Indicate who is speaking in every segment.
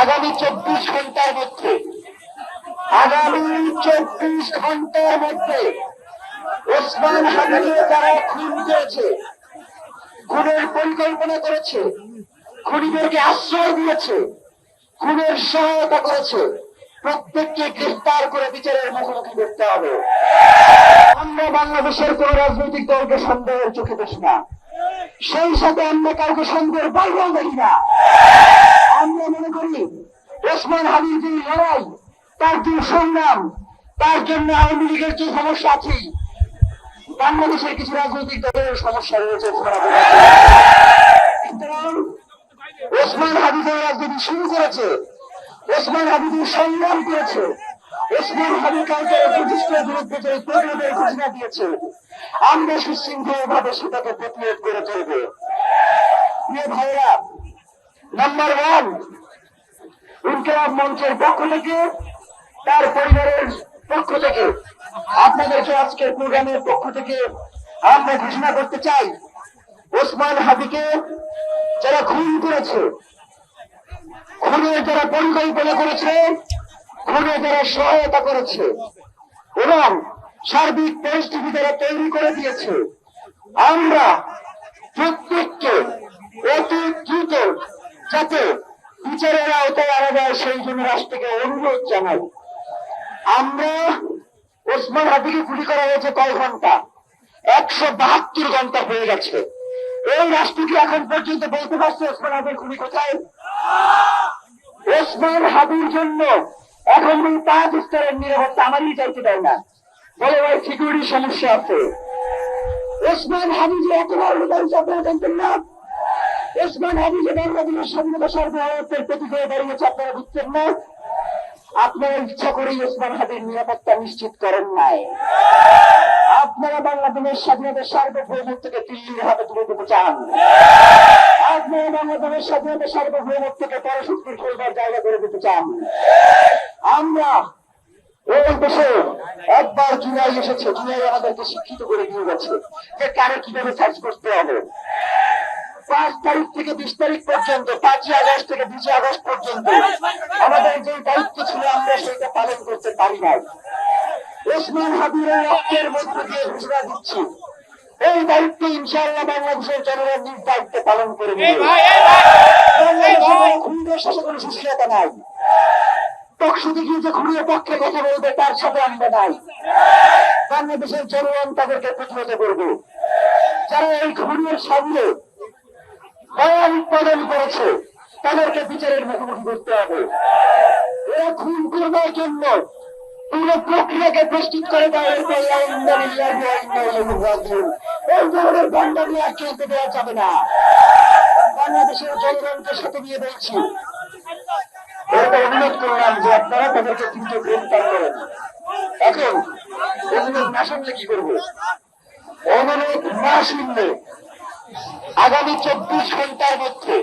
Speaker 1: আগামী চব্বিশ ঘণ্টার মধ্যে, আগামী চব্বিশ ঘণ্টার মধ্যে ওসমান হাবিকে যারা খুন করেছে, খুনের পরিকল্পনা করেছে, খুনিদেরকে আশ্রয় দিয়েছে, খুনের সহায়তা করেছে, প্রত্যেককে গ্রেফতার করে বিচারের মুখোমুখি করতে হবে। আমরা বাংলাদেশের কোন রাজনৈতিক দলকে সন্দেহের চোখে দেখি না। সেই সাথে আমরা কাউকে সন্দেহের বাইরেও দেখি না। ওসমান হাবির যে লড়াই, তার যে সংগ্রাম, তার জন্য আওয়ামী লীগের যে সমস্যা আছে, বাংলাদেশের কিছু রাজনৈতিক দলের সমস্যা রয়েছে ওসমান হাবিবের রাজনীতি শুরু করেছে, ওসমান হাবিবের সংগ্রাম করেছে, ওসমান হাবিব কাউকে প্রতিষ্ঠার বিরুদ্ধে যে প্রতিরোধের ঘোষণা দিয়েছে, আমরা সুশৃঙ্খল ভাবে সেটাকে প্রতিরোধ করে চলবে। প্রিয় ভাইরা নাম্বার ওয়ান ইনকলাব মঞ্চের পক্ষ থেকে, তার পরিবারের পক্ষ থেকে আপনাদেরকে আজকের প্রোগ্রামের পক্ষ থেকে আমরা ঘোষণা করতে চাই, ওসমান হাবিকে যারা খুন করেছে, খুনের যারা পরিকল্পনা করেছে খুনে যারা সহায়তা করেছে, এবং সার্বিক পরিস্থিতি যারা তৈরি করে দিয়েছে। আমরা প্রত্যেককে অতি দ্রুত যাতে বিচারের আওতায় আনা যায় সেই জন্য রাষ্ট্রকে অনুরোধ জানাই। আমরা ওসমান হাবিকে গুলি করা হয়েছে কয় ঘণ্টা? একশো বাহাত্তর ঘণ্টা হয়ে গেছে। এই রাষ্ট্র কি এখন পর্যন্ত বলতে পারছে ওসমান হাবির খুবই কোথায়? ওসমান হাবির জন্য এখন ওই পাঁচ স্তরের নিরাপত্তা আমারই চাইতে দেয় না। বলে ভাই সিকিউরিটি সমস্যা আছে। ওসমান হাবি যে এত বড় লোক আপনারা না। ওসমান হাবি যে বাংলাদেশের স্বাধীনতা সার্বভৌমত্বের প্রতীক হয়ে দাঁড়িয়েছে, আপনারা বুঝছেন না? আপনারা ইচ্ছা করেই ওসমান হাবির নিরাপত্তা নিশ্চিত করেন নাই। আপনারা বাংলাদেশের স্বাধীনতার সার্বভৌমত্বকে দিল্লির হাতে তুলে দিতে চান। আপনারা বাংলাদেশের স্বাধীনতার সার্বভৌমত্বকে পরশক্তির খেলবার জায়গা করে দিতে চান। আমরা এই দেশে একবার জুলাই এসেছে, জুলাই আমাদেরকে শিক্ষিত করে দিয়ে গেছে। যে কারে কীভাবে সার্চ করতে হবে? পাঁচ তারিখ থেকে বিশ তারিখ পর্যন্ত পাঁচই আগস্ট থেকে বিশে আগস্ট পর্যন্ত। আমাদের যে দায়িত্ব ছিল আমরা সেটা পালন করতে পারি নাই। ওসমান হাবিবের রক্তের মধ্য দিয়ে ঘোষণা দিচ্ছি। এই দায়িত্ব ইনশাআল্লাহ বাংলাদেশের জনগণ নিজ দায়িত্বে পালন করে সুশীলতা নাই। টকশুতে গিয়ে যে খুনের পক্ষে কথা বলবে তার সাথে আমরা নাই। বাংলাদেশের জনগণ তাদেরকে প্রতিহত করবে। যারা এই খুনের সামনে বয়ান উৎপাদন করেছে, তাদেরকে বিচারের মুখোমুখি করতে হবে। এরা খুন করবার জন্য পুরো প্রক্রিয়াকে প্রস্তুত করে দেয় এই ধরনের গন্ডামি আর চলতে দেওয়া যাবে না। বাংলাদেশের সাথে করলাম যে তাদেরকে এখন, অনুরোধ কি করব? অনুরোধ না শুনলে আগামী চব্বিশ ঘণ্টার মধ্যে,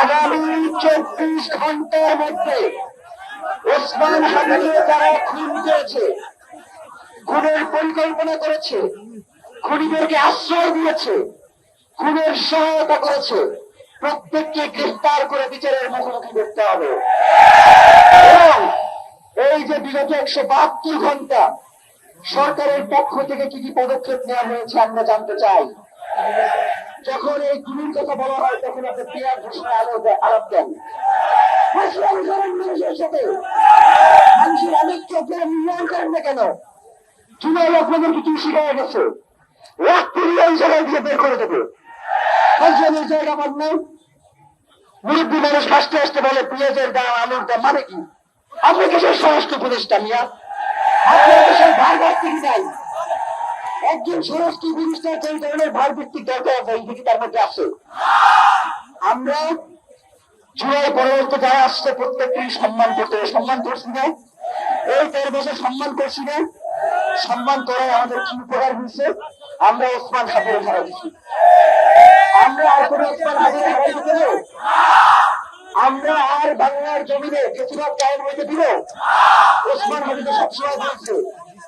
Speaker 1: আগামী চব্বিশ ঘণ্টার মধ্যে ওসমান হাবিকে যারা খুন করেছে খুনের পরিকল্পনা করেছে, খুনিদেরকে আশ্রয় দিয়েছে, খুনের সহায়তা করেছে, প্রত্যেককে গ্রেফতার করে বিচারের মুখোমুখি করতে হবে। এই যে বিগত একশো বাহাত্তর ঘণ্টা সরকারের পক্ষ থেকে কি কি পদক্ষেপ নেওয়া হয়েছে আমরা জানতে চাই। যখন এই গুলির কথা বলা হয়, তখন আপনি পেয়ার ঘোষণা আলো আলাপ দেন। মানুষের সাথে মানুষের আলোচ্য আপনারা মূল্যায়ন করেন না কেন? জুলাই আপনাদেরকে কি শিখায় গেছে। কোটি ওই জায়গায় দিয়ে বের করে দেবে। ফসলের জায়গা পান না মুরব্বী মানুষ হাসতে হাসতে বলে, পেঁয়াজের দাম, আলুর দাম মানে কি? আপনি কিসের স্বরাষ্ট্র উপদেষ্টা মিয়া আপনার দেশের ভার ভিত্তিক নাই একজন স্বরাষ্ট্র উপদেষ্টার যে ধরনের ভিত্তিক দরকার আছে, এই দিকে তার মধ্যে আছে। আমরা জুলাই পরবর্তী যারা আসছে, প্রত্যেককেই সম্মান করতে সম্মান করছি না। এই দেড় বছর সম্মান করছি না। সম্মান করার আমাদের কি উপকার হয়েছে? আমরা ওসমান হাবির হারা দিচ্ছি আমরা আর কোনো ওসমান হাবির হারাই দিতে? আমরা আর বাংলার জমিনে বেশিরভাগ কায়ন হইতে দিব। ওসমান হাবিব সবসময় বলছে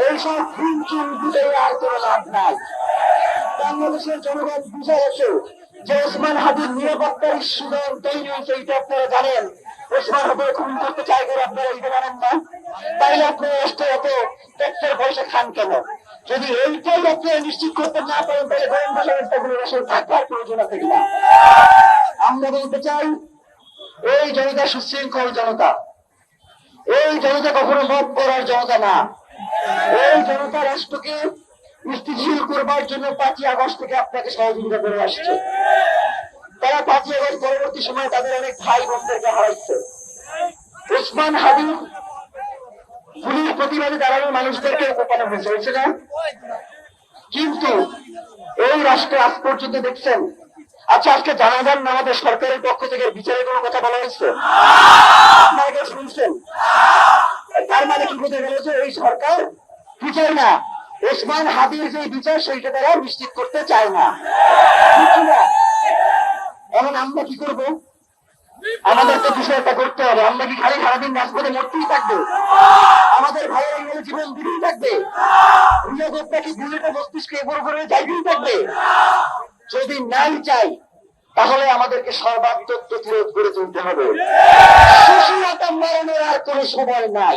Speaker 1: এইসব চুন বুঝে আর কোনো লাভ নাই। বাংলাদেশের জনগণ বুঝে গেছে যে ওসমান হাবিব নিরাপত্তার সুযোগ তৈরি হয়েছে, এটা আপনারা জানেন। ওসমান হাবিব খুন করতে চাই করে আপনারা এটা জানেন না। তাইলে আপনারা এসে এত ট্যাক্সের পয়সা খান কেন? যদি এইটাই আপনারা নিশ্চিত করতে না পারেন, তাহলে গোয়েন্দা সংস্থাগুলোর আসলে থাকবার প্রয়োজন আছে কিনা। আমরা বলতে চাই, এই জনতা সুশৃঙ্খল জনতা। এই জনতা কখনো মত করার জনতা না। এই জনতা রাষ্ট্রকে স্থিতিশীল করবার জন্য পাঁচই আগস্ট থেকে আপনাকে সহযোগিতা করে আসছে। তারা পাঁচই আগস্ট পরবর্তী সময় তাদের অনেক ভাই বোনদেরকে হারাইছে। উসমান হাবিব পুলিশ প্রতিবাদে দাঁড়ানো মানুষদেরকে কোপানো হয়েছে হয়েছে না? কিন্তু এই রাষ্ট্রে আজ পর্যন্ত দেখছেন আচ্ছা আজকে জানাজান না আমাদের সরকারের পক্ষ থেকে বিচারের কোনো কথা বলা হয়েছে? আপনারা শুনছেন? মানে কি নিশ্চিত করতে চায় না। কি? এখন আমরা কি করব? আমাদের তো বিষয়টা করতে হবে। আমরা কি খালি সারাদিন রাজপথে মরতেই থাকব? আমাদের ভাইয়েরা গেলে জীবন দিতেই থাকবে? কি বুলেটে মস্তিষ্কে এগোর করে যাইতেই থাকবে? যদি নাই চাই তাহলে আমাদেরকে সর্বাত্মক প্রতিরোধ করে তুলতে হবে। সুশীলতা মরণের আর কোনো সময় নাই।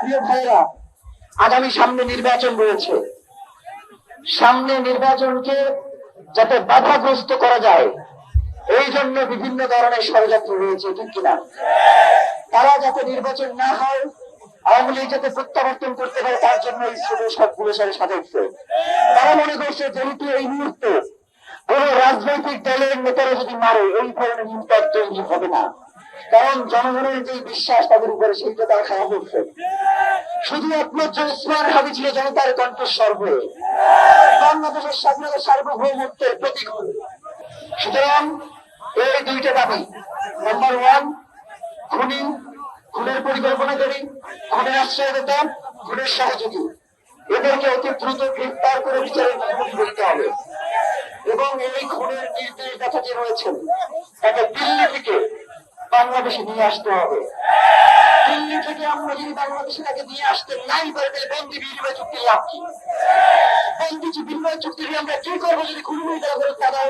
Speaker 1: প্রিয় ভাইরা আগামী সামনে নির্বাচন রয়েছে। সামনে নির্বাচনকে যাতে বাধাগ্রস্ত করা যায়, এই জন্য বিভিন্ন ধরনের ষড়যন্ত্র রয়েছে, ঠিক কিনা? তারা যাতে নির্বাচন না হয়, আওয়ামী লীগ যাতে প্রত্যাবর্তন করতে পারে, তার জন্য ছোট সবগুলো সাথে সাজাচ্ছে তারা মনে করছে, যেহেতু এই মুহূর্তে কোন রাজনৈতিক দলের নেতারা যদি মারে, এই ধরনের ইম্প্যাক্ট তৈরি হবে না। কারণ জনগণের যে বিশ্বাস, তাদের উপরে সেইটা তারা খারাপ হচ্ছে। শুধু একমাত্র উসমান হাবি ছিল জনতার কণ্ঠস্বর হয়ে। বাংলাদেশের স্বাধীনতা সার্বভৌমত্বের প্রতীক সুতরাং এই দুইটা দাবি। নাম্বার ওয়ান খুনি, খুনের পরিকল্পনাকারী খুনের আশ্রয়দাতা, খুনের সহযোগী। এদেরকে অতি দ্রুত গ্রেফতার করে বিচারের মুখোমুখি করতে হবে। এবং এই খুনের নির্দেশদাতা যে রয়েছেন তাকে দিল্লি থেকে বাংলাদেশে নিয়ে আসতে হবে। দিল্লি থেকে আমরা যদি বাংলাদেশে তাকে নিয়ে আসতে নাই পারি, তাহলে বন্দি বিনিময় চুক্তি লাভ কি? বন্দি বিনিময় চুক্তি আমরা কি করব যদি খুনি তারা করে তারা